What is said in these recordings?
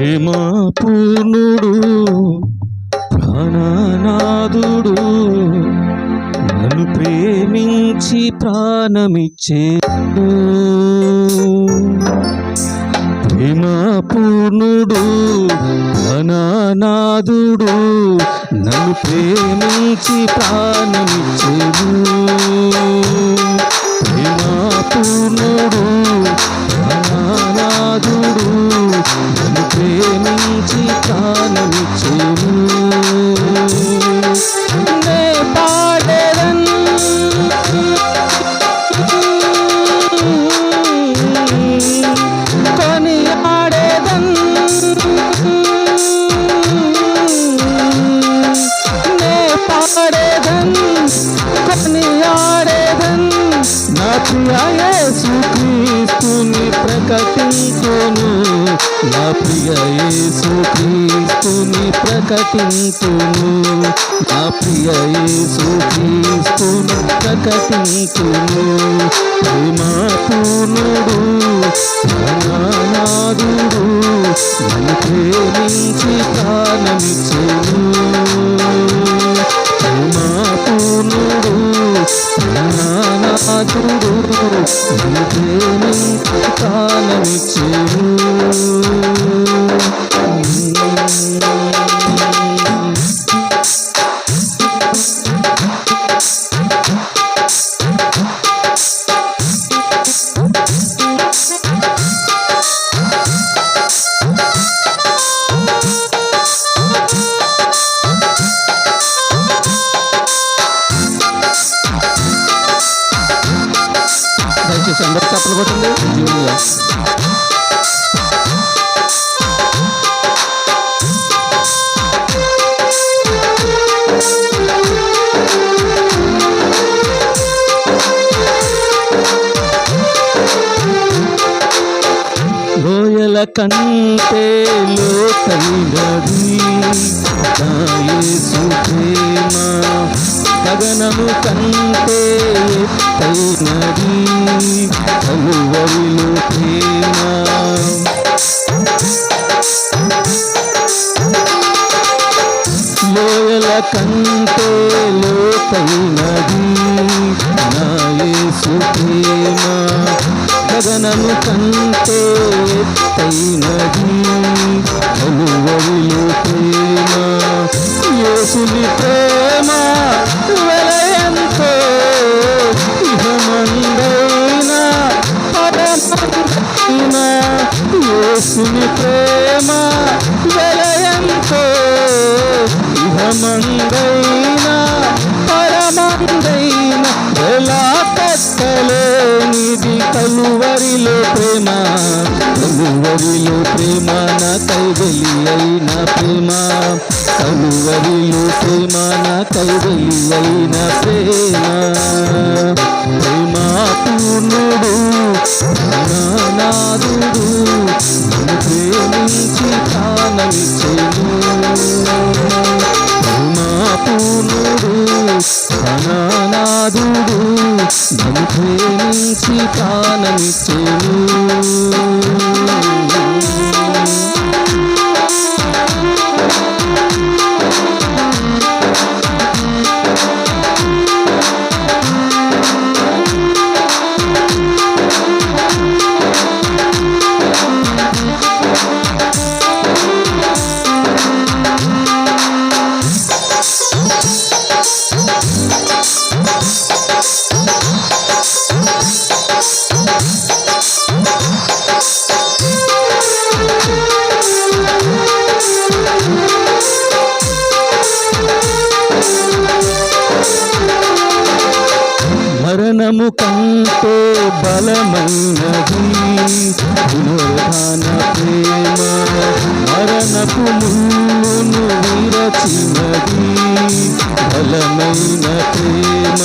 ప్రేమా పూర్ణుడు ప్రాణనాథుడు నన్ను ప్రేమించి ప్రాణమిచ్చే ప్రేమా పూర్ణుడు ప్రాణనాథుడు నన్ను ప్రేమించి ప్రాణమిచ్చేడు ప్రేమా పూర్ణుడు ప్రేమించి ప్రాణమిచ్చేడు నే పాడేదన్ కొని ఆడేదన్ నే పాడేదన్ కొని ఆడేదన్ నా ప్రియ యేసు క్రీస్తుని ప్రకటించును. నా ప్రియ యేసు క్రీస్తుని ప్రకటించును. నా ప్రియ యేసు క్రీస్తుని ప్రకటించును. ప్రేమాపూర్ణుడు పూర్ణుడు నన్ను ప్రేమించి ప్రాణమిచ్చేను దయచేసి అందరూ చప్పలు కొట్టండి. జీవులుగా కంటే లోతైనది. యేసు ప్రేమ గగనము కంటే ఎత్తైనది కలువరిలో ప్రేమ లోయల కంటే లోతైనది నా యేసు ప్రేమ గగనము కంటే ఎత్తైనది కలువరిలో ప్రేమ యేసుని ప్రేమ వెలయంతో ఇహమందైన పరమందైన యేసుని ప్రేమ వెలయంతో ఇహమందైన కలువరిలో ప్రేమ కలువరిలో ప్రేమ నా కైవలి అయిన ప్రేమ. కలువరిలో ప్రేమ నా కైవలి అయిన ప్రేమ. ప్రేమ పూర్ణుడు ప్రాణనాథుడు నన్ను ప్రేమించి ప్రాణమిచ్చేను. పూర్ణుడు ప్రాణనాథుడు నన్ను ప్రేమించి ప్రాణమిచ్చేను మరణము కంటే బలమైనది పునరుధాన ప్రేమ. మరణపు ముళ్ళును విరచినది బలమైన ప్రేమ.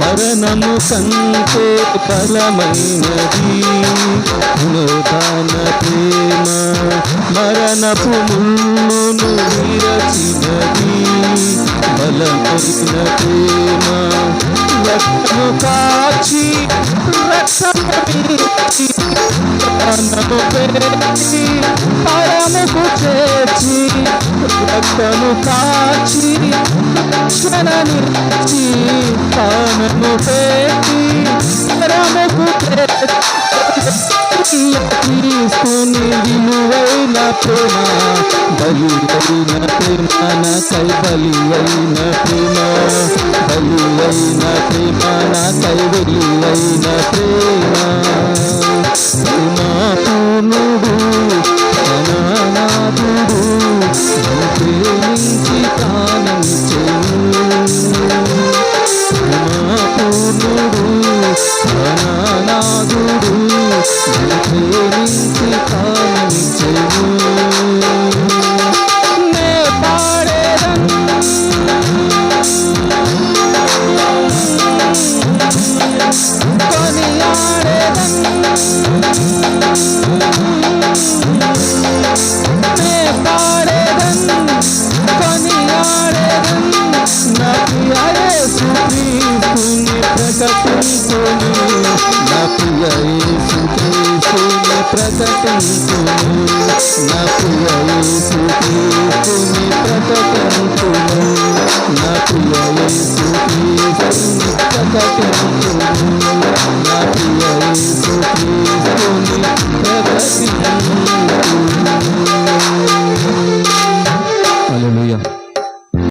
మరణము కంటే ఫలమైనది పునరుధాన ప్రేమ. మరణపు ముళ్ళును విరచినది బలమైన ప్రేమ. రక్తము కాచి రక్తమిచ్చి పరముకు చేర్చి రక్తము కాచి రక్షణనిచ్చి ప్రాణము పెట్టి రమకు తీసుకుని విలువైన ప్రేమ బలి అయిన ప్రేమ నాకై బలి అయిన ప్రేమ బలి అయిన ప్రేమ నాకై బలి అయిన ప్రేమ. ప్రేమ పూనుడు Do do do do do ప్రకటించును నాకు వైపు తీసుకుని ప్రకటించును నాకు వైపు తీసుకుని ప్రకటించు